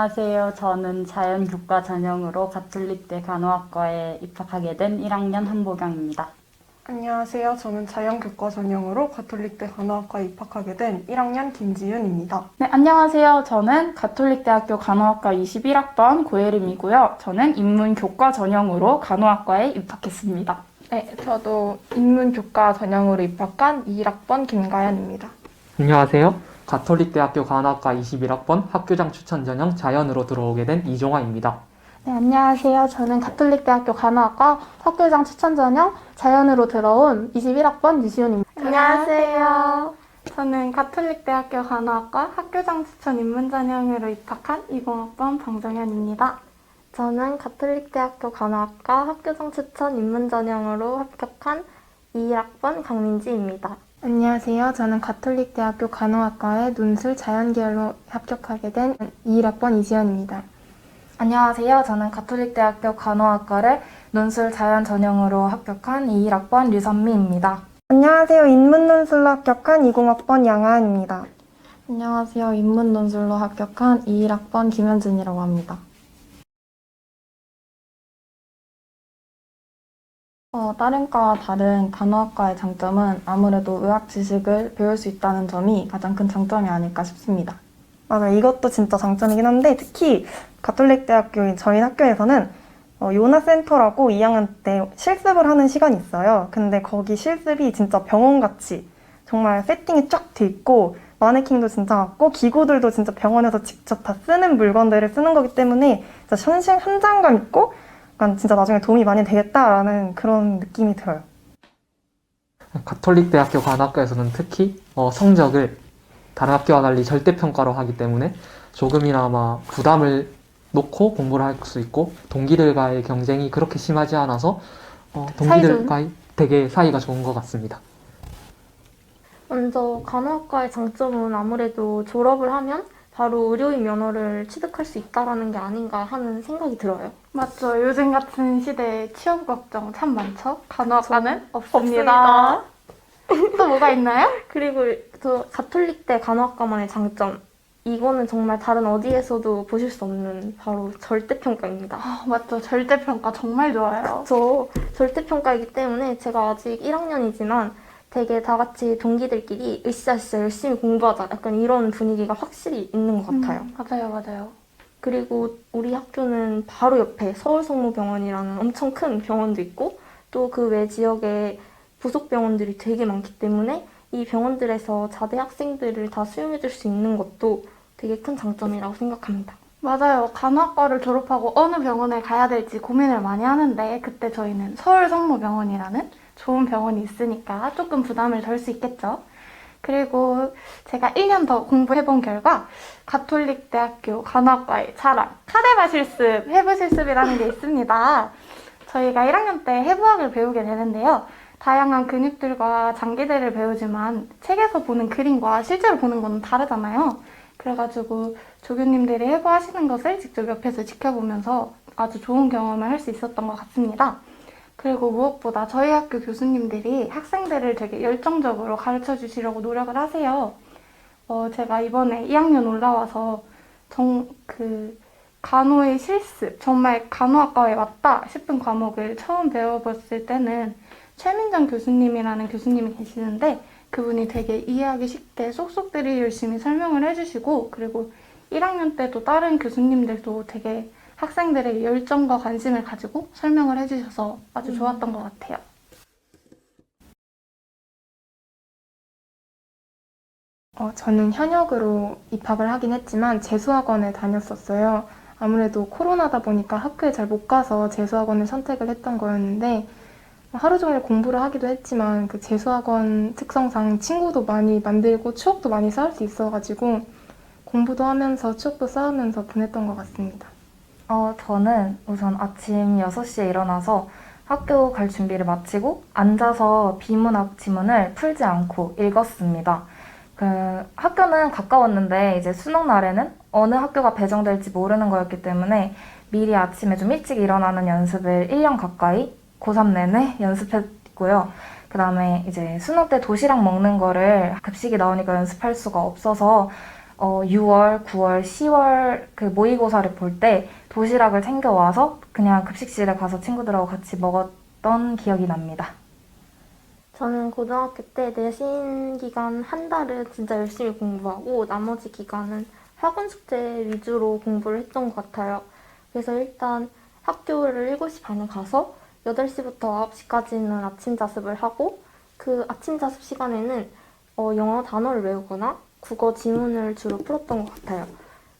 안녕하세요. 저는 자연교과 전형으로 가톨릭대 간호학과에 입학하게 된 1학년 한보경입니다. 안녕하세요. 저는 자연교과 전형으로 가톨릭대 간호학과에 입학하게 된 1학년 김지윤입니다. 네, 안녕하세요. 저는 가톨릭대학교 간호학과 21학번 고예림이고요. 저는 인문교과 전형으로 간호학과에 입학했습니다. 네, 저도 인문교과 전형으로 입학한 21학번 김가연입니다. 안녕하세요. 가톨릭대학교 간호학과 21학번 학교장 추천 전형 자연으로 들어오게 된 이종화입니다. 네, 안녕하세요. 저는 가톨릭대학교 간호학과 학교장 추천 전형 자연으로 들어온 21학번 유시훈입니다. 안녕하세요. 저는 가톨릭대학교 간호학과 학교장 추천 인문 전형으로 입학한 20학번 방정현입니다. 저는 가톨릭대학교 간호학과 학교장 추천 인문 전형으로 합격한 21학번 강민지입니다. 안녕하세요. 저는 가톨릭대학교 간호학과의 논술 자연계열로 합격하게 된 21학번 이지연입니다. 안녕하세요. 저는 가톨릭대학교 간호학과를 논술 자연 전형으로 합격한 21학번 류선미입니다. 안녕하세요. 인문논술로 합격한 20학번 양아은입니다. 안녕하세요. 인문논술로 합격한 21학번 김현진이라고 합니다. 어, 다른 과와 다른 간호학과의 장점은 아무래도 의학 지식을 배울 수 있다는 점이 가장 큰 장점이 아닐까 싶습니다. 맞아, 이것도 진짜 장점이긴 한데 특히 가톨릭 대학교인 저희 학교에서는 어, 요나 센터라고 2학년 때 실습을 하는 시간이 있어요. 근데 거기 실습이 진짜 병원같이 정말 세팅이 쫙 돼 있고 마네킹도 진짜 같고 기구들도 진짜 병원에서 직접 다 쓰는 물건들을 쓰는 거기 때문에 진짜 현실 현장감 있고 약간 진짜 나중에 도움이 많이 되겠다라는 그런 느낌이 들어요. 가톨릭 대학교 간호학과에서는 특히 어, 성적을 다른 학교와 달리 절대평가로 하기 때문에 조금이나마 부담을 놓고 공부를 할 수 있고 동기들과의 경쟁이 그렇게 심하지 않아서 어, 동기들과 되게 사이가 좋은 것 같습니다. 먼저 간호학과의 장점은 아무래도 졸업을 하면 바로 의료인 면허를 취득할 수 있다라는 게 아닌가 하는 생각이 들어요. 맞죠. 요즘 같은 시대에 취업 걱정 참 많죠. 간호학과는 없습니다. 또 뭐가 있나요? 그리고 저 가톨릭대 간호학과만의 장점. 이거는 정말 다른 어디에서도 보실 수 없는 바로 절대평가입니다. 아, 맞죠. 절대평가 정말 좋아요. 저 절대평가이기 때문에 제가 아직 1학년이지만 되게 다 같이 동기들끼리 으쌰으쌰 열심히 공부하자 약간 이런 분위기가 확실히 있는 것 같아요. 음, 맞아요, 맞아요. 그리고 우리 학교는 바로 옆에 서울성모병원이라는 엄청 큰 병원도 있고 또 그 외 지역에 부속 병원들이 되게 많기 때문에 이 병원들에서 자대 학생들을 다 수용해 줄 수 있는 것도 되게 큰 장점이라고 생각합니다. 맞아요. 간호학과를 졸업하고 어느 병원에 가야 될지 고민을 많이 하는데 그때 저희는 서울성모병원이라는 좋은 병원이 있으니까 조금 부담을 덜 수 있겠죠. 그리고 제가 1년 더 공부해본 결과 가톨릭 대학교 간호학과의 자랑 카데바 실습, 해부 실습이라는 게 있습니다. 저희가 1학년 때 해부학을 배우게 되는데요. 다양한 근육들과 장기들을 배우지만 책에서 보는 그림과 실제로 보는 건 다르잖아요. 그래가지고 조교님들이 해부하시는 것을 직접 옆에서 지켜보면서 아주 좋은 경험을 할 수 있었던 것 같습니다. 그리고 무엇보다 저희 학교 교수님들이 학생들을 되게 열정적으로 가르쳐 주시려고 노력을 하세요. 어, 제가 이번에 2학년 올라와서 정, 그, 간호의 실습, 정말 간호학과에 왔다 싶은 과목을 처음 배워봤을 때는 최민정 교수님이라는 교수님이 계시는데 그분이 되게 이해하기 쉽게 쏙쏙들이 열심히 설명을 해주시고 그리고 1학년 때도 다른 교수님들도 되게 학생들의 열정과 관심을 가지고 설명을 해주셔서 아주 좋았던 것 같아요. 어, 저는 현역으로 입학을 하긴 했지만 재수학원에 다녔었어요. 아무래도 코로나다 보니까 학교에 잘 못 가서 재수학원을 선택을 했던 거였는데 하루 종일 공부를 하기도 했지만 그 재수학원 특성상 친구도 많이 만들고 추억도 많이 쌓을 수 있어가지고 공부도 하면서 추억도 쌓으면서 보냈던 것 같습니다. 어, 저는 우선 아침 6시에 일어나서 학교 갈 준비를 마치고 앉아서 비문학 지문을 풀지 않고 읽었습니다. 그 학교는 가까웠는데 이제 수능 날에는 어느 학교가 배정될지 모르는 거였기 때문에 미리 아침에 좀 일찍 일어나는 연습을 1년 가까이 고3 내내 연습했고요. 그 다음에 이제 수능 때 도시락 먹는 거를 급식이 나오니까 연습할 수가 없어서 어, 6월, 9월, 10월 그 모의고사를 볼 때 도시락을 챙겨와서 그냥 급식실에 가서 친구들하고 같이 먹었던 기억이 납니다. 저는 고등학교 때 내신 기간 한 달은 진짜 열심히 공부하고 나머지 기간은 학원 숙제 위주로 공부를 했던 것 같아요. 그래서 일단 학교를 7시 반에 가서 8시부터 9시까지는 아침 자습을 하고 그 아침 자습 시간에는 어, 영어 단어를 외우거나 국어 지문을 주로 풀었던 것 같아요.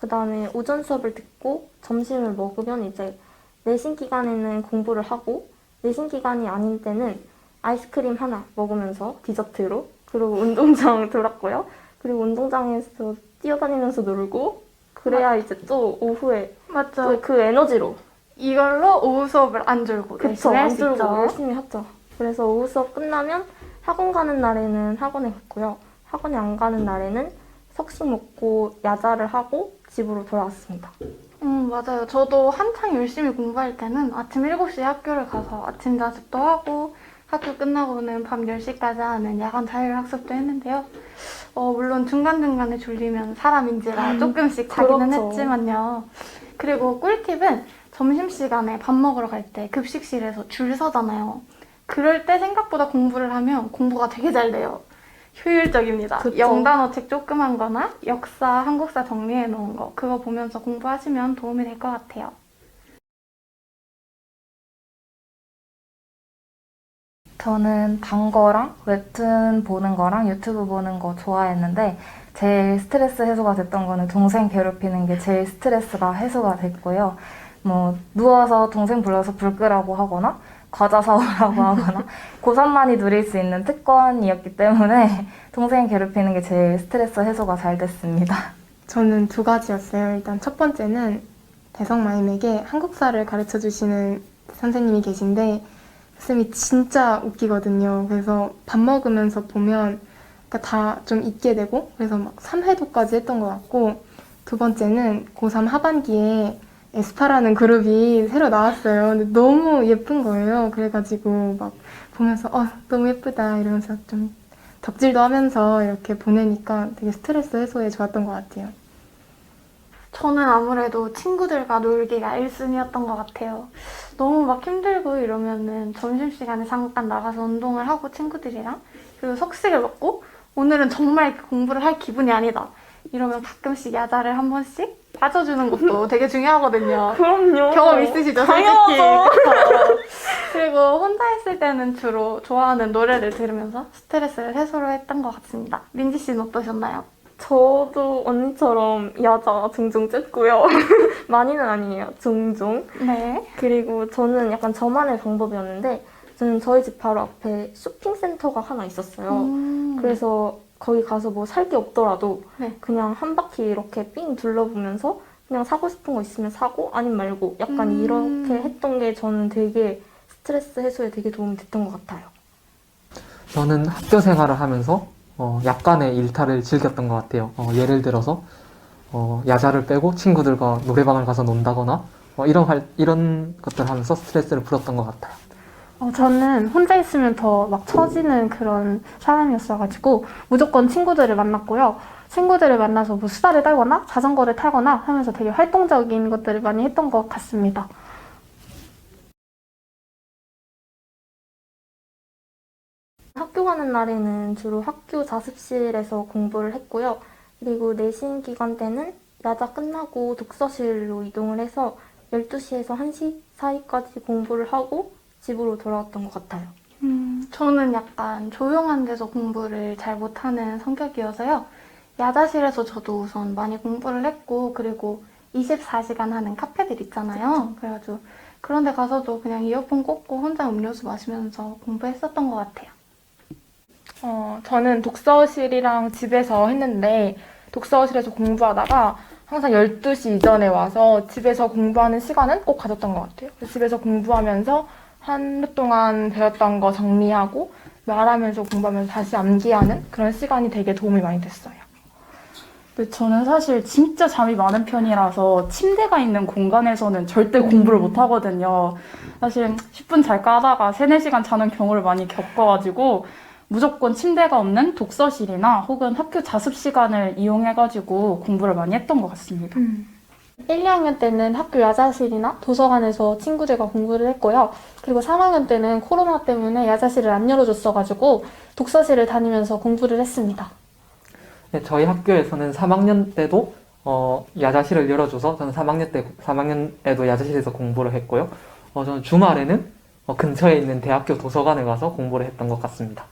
그 다음에 오전 수업을 듣고 점심을 먹으면 이제 내신 기간에는 공부를 하고 내신 기간이 아닌 때는 아이스크림 하나 먹으면서 디저트로 그리고 운동장 돌았고요. 그리고 운동장에서 뛰어다니면서 놀고 그래야 이제 또 오후에 맞죠. 또그 에너지로 이걸로 오후 수업을 안 줄고 그쵸 안 있죠. 열심히 하죠. 그래서 오후 수업 끝나면 학원 가는 날에는 학원에 갔고요. 학원에 안 가는 날에는 석식 먹고 야자를 하고 집으로 돌아왔습니다. 음, 맞아요. 저도 한창 열심히 공부할 때는 아침 7시에 학교를 가서 아침 자습도 하고 학교 끝나고는 밤 10시까지 하는 야간 자율학습도 했는데요. 어, 물론 중간중간에 졸리면 사람인지라 조금씩 자기는 그렇죠. 했지만요. 그리고 꿀팁은 점심시간에 밥 먹으러 갈 때 급식실에서 줄 서잖아요. 그럴 때 생각보다 공부를 하면 공부가 되게 잘 돼요. 효율적입니다. 그쵸. 영단어 책 조그만 거나 역사, 한국사 정리해 놓은 거 그거 보면서 공부하시면 도움이 될 것 같아요. 저는 단 거랑 웹툰 보는 거랑 유튜브 보는 거 좋아했는데 제일 스트레스 해소가 됐던 거는 동생 괴롭히는 게 제일 스트레스가 해소가 됐고요. 뭐 누워서 동생 불러서 불 끄라고 하거나 과자 사오라고 하거나 고3만이 누릴 수 있는 특권이었기 때문에 동생 괴롭히는 게 제일 스트레스 해소가 잘 됐습니다. 저는 두 가지였어요. 일단 첫 번째는 대성마임에게 한국사를 가르쳐 주시는 선생님이 계신데 쌤이 진짜 웃기거든요. 그래서 밥 먹으면서 보면 다좀 잊게 되고 그래서 막 3회도까지 했던 것 같고 두 번째는 고3 하반기에 에스파라는 그룹이 새로 나왔어요. 근데 너무 예쁜 거예요. 그래가지고 막 보면서 어 너무 예쁘다 이러면서 좀 덕질도 하면서 이렇게 보내니까 되게 스트레스 해소에 좋았던 것 같아요. 저는 아무래도 친구들과 놀기가 1순위였던 것 같아요. 너무 막 힘들고 이러면은 점심시간에 잠깐 나가서 운동을 하고 친구들이랑 그리고 석식을 먹고 오늘은 정말 공부를 할 기분이 아니다. 이러면 가끔씩 야자를 한 번씩 빠져주는 것도 되게 중요하거든요. 그럼요. 경험 있으시죠? 솔직히. 그쵸? 그리고 혼자 있을 때는 주로 좋아하는 노래를 들으면서 스트레스를 해소를 했던 것 같습니다. 민지 씨는 어떠셨나요? 저도 언니처럼 야자 종종 쨌고요. 많이는 아니에요. 종종. 네. 그리고 저는 약간 저만의 방법이었는데 저는 저희 집 바로 앞에 쇼핑센터가 하나 있었어요. 음. 그래서 거기 가서 뭐 살 게 없더라도 네. 그냥 한 바퀴 이렇게 삥 둘러보면서 그냥 사고 싶은 거 있으면 사고 아니면 말고 약간 음. 이렇게 했던 게 저는 되게 스트레스 해소에 되게 도움이 됐던 것 같아요. 저는 학교 생활을 하면서 어, 약간의 일탈을 즐겼던 것 같아요. 어, 예를 들어서 어, 야자를 빼고 친구들과 노래방을 가서 논다거나 어, 이런 할, 이런 것들 하면서 스트레스를 풀었던 것 같아요. 어, 저는 혼자 있으면 더 막 처지는 그런 사람이었어가지고 무조건 친구들을 만났고요. 친구들을 만나서 뭐 수다를 떨거나 자전거를 타거나 하면서 되게 활동적인 것들을 많이 했던 것 같습니다. 학교 가는 날에는 주로 학교 자습실에서 공부를 했고요. 그리고 내신 기간 때는 야자 끝나고 독서실로 이동을 해서 12시에서 1시 사이까지 공부를 하고 집으로 돌아왔던 것 같아요. 음, 저는 약간 조용한 데서 공부를 잘 못하는 성격이어서요. 야자실에서 저도 우선 많이 공부를 했고, 그리고 24시간 하는 카페들 있잖아요. 그래가지고 그런 데 가서도 그냥 이어폰 꽂고 혼자 음료수 마시면서 공부했었던 것 같아요. 어, 저는 독서실이랑 집에서 했는데 독서실에서 공부하다가 항상 12시 이전에 와서 집에서 공부하는 시간은 꼭 가졌던 것 같아요. 집에서 공부하면서 하루 동안 배웠던 거 정리하고 말하면서 공부하면서 다시 암기하는 그런 시간이 되게 도움이 많이 됐어요. 근데 저는 사실 진짜 잠이 많은 편이라서 침대가 있는 공간에서는 절대 공부를 못 하거든요. 사실 10분 잘까 하다가 3, 4시간 자는 경우를 많이 겪어가지고 무조건 침대가 없는 독서실이나 혹은 학교 자습 시간을 이용해가지고 공부를 많이 했던 것 같습니다. 1, 2학년 때는 학교 야자실이나 도서관에서 친구들과 공부를 했고요. 그리고 3학년 때는 코로나 때문에 야자실을 안 열어줬어가지고 독서실을 다니면서 공부를 했습니다. 네, 저희 학교에서는 3학년 때도 어, 야자실을 열어줘서 저는 3학년 때 3학년에도 야자실에서 공부를 했고요. 어, 저는 주말에는 어, 근처에 있는 대학교 도서관에 가서 공부를 했던 것 같습니다.